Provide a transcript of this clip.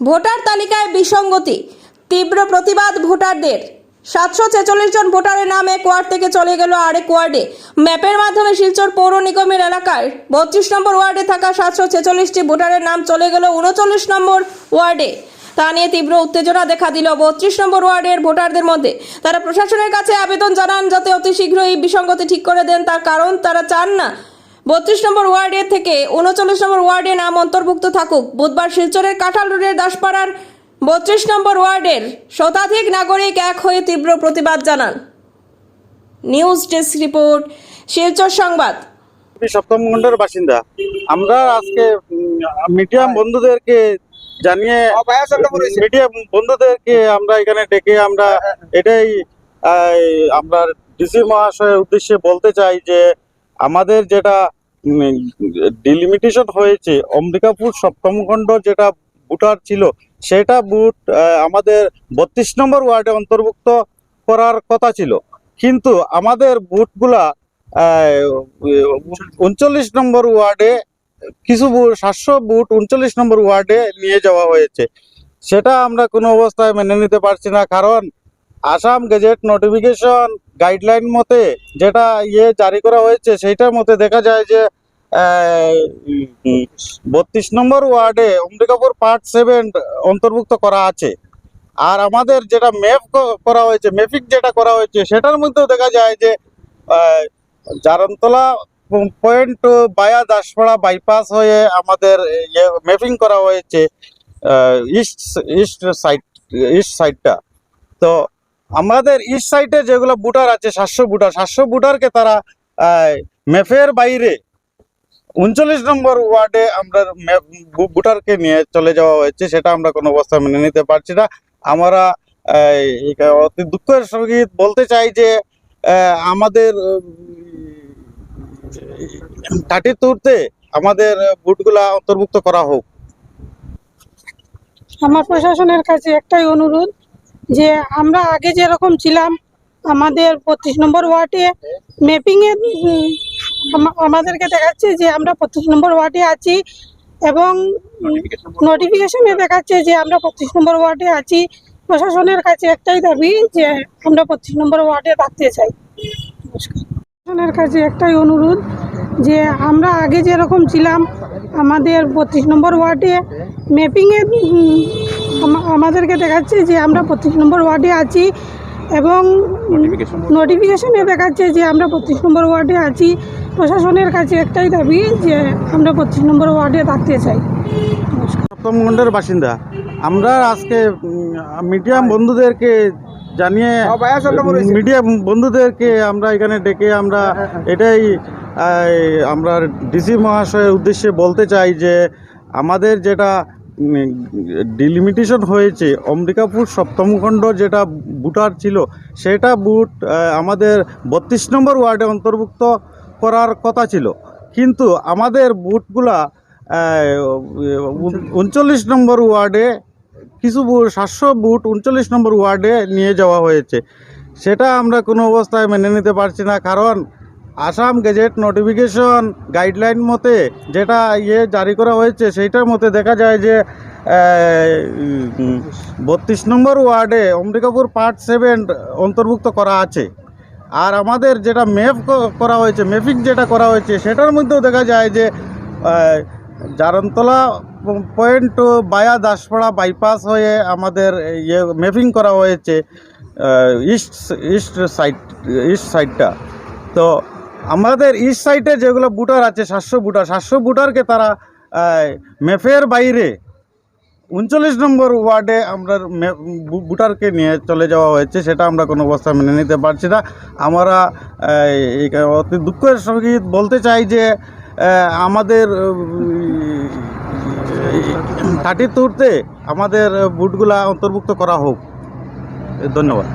Voter তালিকায় বিসঙ্গতি, তীব্র প্রতিবাদ ভোটারদের। সাতশো ছেচল্লিশ জন ভোটারের নাম এক ওয়ার্ড থেকে চলে গেল আরেক ওয়ার্ডে। ম্যাপের মাধ্যমে শিলচর পৌর নিগমের এলাকায় বত্রিশ নম্বর ওয়ার্ডে থাকা সাতশো ছেচল্লিশটি ভোটারের নাম চলে গেল উনচল্লিশ নম্বর ওয়ার্ডে। তা নিয়ে তীব্র উত্তেজনা দেখা দিল বত্রিশ নম্বর ওয়ার্ডের ভোটারদের মধ্যে। তারা প্রশাসনের কাছে আবেদন জানান যাতে অতি শীঘ্রই এই বিসঙ্গতি ঠিক করে দেন। তার কারণ, তারা চান না বত্রিশ নম্বর ওয়ার্ডে থেকে উনচল্লিশ নম্বর ওয়ার্ডে নাম অন্তর্ভুক্ত থাকুক। বুধবার শিলচরের কাঁঠাল রোডের দাসপাড়ার বত্রিশ নম্বর ওয়ার্ডের শতাধিক নাগরিক এক হয়ে তীব্র প্রতিবাদ জানান। নিউজ ডেস্ক রিপোর্ট শিলচর সংবাদ। সপ্তম খণ্ডের বাসিন্দা। আমরা আজকে মিডিয়াম বন্ধুদেরকে জানিয়ে মিডিয়াম বন্ধুদেরকে আমরা এখানে ডেকে আমরা এটাই আহ, আমরা ডিসি মহাশয়ের উদ্দেশ্যে বলতে চাই যে আমাদের যেটা ডিলিমিটেশন হয়েছে, অম্বিকাপুর সপ্তম খণ্ড যেটা বুটার ছিল, সেটা বুট আমাদের বত্রিশ নম্বর ওয়ার্ডে অন্তর্ভুক্ত করার কথা ছিল। কিন্তু আমাদের বুটগুলা উনচল্লিশ নম্বর ওয়ার্ডে, কিছু সাতশো বুট উনচল্লিশ নম্বর ওয়ার্ডে নিয়ে যাওয়া হয়েছে। সেটা আমরা কোনো অবস্থায় মেনে নিতে পারছি না, কারণ আসাম গেজেট নোটিফিকেশন গাইডলাইন মতে যেটা ইয়ে জারি করা হয়েছে, সেইটার মধ্যে দেখা যায় যে বত্রিশ নম্বর ওয়ার্ডে অম্বিকাপুর পার্ট সেভেন অন্তর্ভুক্ত করা আছে। আর আমাদের যেটা ম্যাপ করা হয়েছে ম্যাপিং যেটা করা হয়েছে, সেটার মধ্যেও দেখা যায় যে জারনতলা পয়েন্ট বায়া দাসপাড়া বাইপাস হয়ে আমাদের ইয়ে ম্যাপিং করা হয়েছে ইস্ট ইস্ট সাইড ইস্ট সাইডটা তো আমাদের ইস্ট সাইডে যেগুলো বুটার আছে, সাতশো বুটার সাতশো বুটারকে তারা ম্যাপের বাইরে উনচল্লিশ নম্বর ওয়ার্ডে আমরা বুটারকে নিয়ে চলে যাওয়া হয়েছে, সেটা আমরা কোনো অবস্থা মেনে নিতে পারছি না। আমরা অতি দুঃখের সংগীত বলতে চাই যে আমাদের থার্টি টুতে আমাদের বুটগুলা অন্তর্ভুক্ত করা হোক। আমার প্রশাসনের কাছে একটাই অনুরোধ যে আমরা আগে যেরকম ছিলাম, আমাদের পঁচিশ নম্বর ওয়ার্ডে ম্যাপিংয়ে আমাদেরকে দেখাচ্ছে যে আমরা পঁচিশ নম্বর ওয়ার্ডে আছি এবং নোটিফিকেশনে দেখাচ্ছে যে আমরা পঁচিশ নম্বর ওয়ার্ডে আছি। প্রশাসনের কাছে একটাই দাবি যে আমরা পঁচিশ নম্বর ওয়ার্ডে থাকতে চাই। প্রশাসনের কাছে একটাই অনুরোধ যে আমরা আগে যেরকম ছিলাম, আমাদের বত্রিশ নম্বর ওয়ার্ডে ম্যাপিংয়ে আমাদেরকে দেখাচ্ছে যে আমরা পঁচিশ নম্বর ওয়ার্ডে আছি এবং নোটিফিকেশনে দেখাচ্ছে যে আমরা পঁচিশ নম্বর ওয়ার্ডে আছি। প্রশাসনের কাছে একটাই দাবি যে আমরা পঁচিশ নম্বর ওয়ার্ডে থাকতে চাই। নমস্কার। সপ্তম খণ্ডের বাসিন্দা আমরা আজকে মিডিয়াম বন্ধুদেরকে জানিয়ে মিডিয়াম বন্ধুদেরকে আমরা এখানে ডেকে আমরা এটাই আমরা ডিসি মহাশয়ের উদ্দেশ্যে বলতে চাই যে আমাদের যেটা ডিলিমিটেশন হয়েছে। অম্বিকাপুর সপ্তম খণ্ড যেটা বুটার ছিল, সেটা বুট আমাদের বত্রিশ নম্বর ওয়ার্ডে অন্তর্ভুক্ত করার কথা ছিল। কিন্তু আমাদের বুটগুলা উনচল্লিশ নম্বর ওয়ার্ডে কিছু বুট সাতশো বুট উনচল্লিশ নম্বর ওয়ার্ডে নিয়ে যাওয়া হয়েছে। সেটা আমরা কোনো অবস্থায় মেনে নিতে পারছি না, কারণ আসাম গেজেট নোটিফিকেশন গাইডলাইন মতে যেটা ইয়ে জারি করা হয়েছে সেইটার মতে দেখা যায় যে বত্রিশ নম্বর ওয়ার্ডে অম্বিকাপুর পার্ট সেভেন অন্তর্ভুক্ত করা আছে। আর আমাদের যেটা ম্যাপ করা হয়েছে, ম্যাপিং যেটা করা হয়েছে, সেটার মধ্যেও দেখা যায় যে জারনতলা পয়েন্ট বায়া দাসপাড়া বাইপাস হয়ে আমাদের ইয়ে ম্যাপিং করা হয়েছে ইস্ট ইস্ট সাইড, ইস্ট সাইডটা। তো আমাদের ইস্ট সাইডে যেগুলো বুটার আছে সাতশো বুটার সাতশো বুটারকে তারা ম্যাপের বাইরে উনচল্লিশ নম্বর ওয়ার্ডে আমরা বুটারকে নিয়ে চলে যাওয়া হয়েছে সেটা আমরা কোনো অবস্থা মেনে নিতে পারছি না আমরা অতি দুঃখের সংগীত বলতে চাই যে আমাদের থার্টি টুতে আমাদের বুটগুলা অন্তর্ভুক্ত করা হোক ধন্যবাদ